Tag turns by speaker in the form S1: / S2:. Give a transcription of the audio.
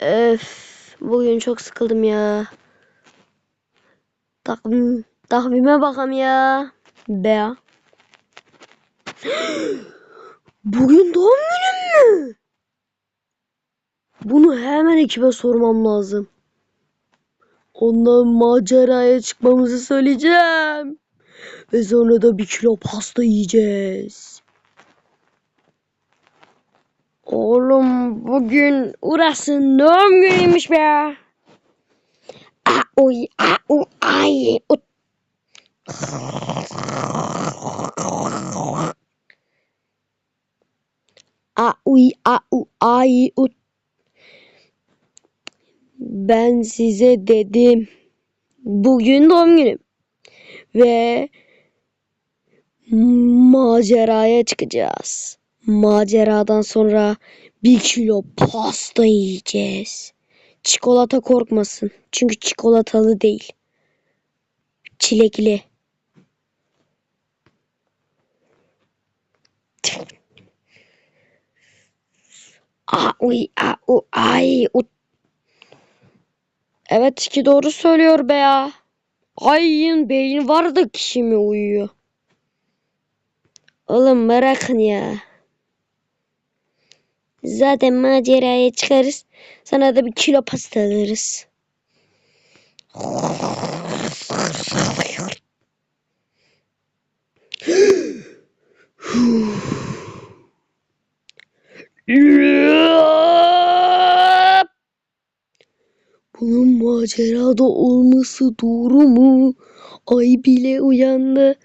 S1: Öf, bugün çok sıkıldım ya. Takvim, takvime bakam ya. Be. Bugün doğum günüm mü? Bunu hemen ekibe sormam lazım. Ondan maceraya çıkmamızı söyleyeceğim. Ve sonra da bir kilo pasta yiyeceğiz. Oğlum bugün Uras'ın doğum günüymüş be. A uy a u ay ut. A uy a u ay ut. Ben size dedim. Bugün doğum günüm. Ve maceraya çıkacağız. Maceradan sonra bir kilo pasta yiyeceğiz. Çikolata korkmasın. Çünkü çikolatalı değil. Çilekli. A uy ay. Evet ki doğru söylüyor be ya. Ayın beyin var da kişi mi uyuyor? Oğlum bırakın ya. Zaten maceraya çıkarız. Sana da bir kilo pasta alırız. Bunun macerada olması doğru mu? Ay bile uyandı.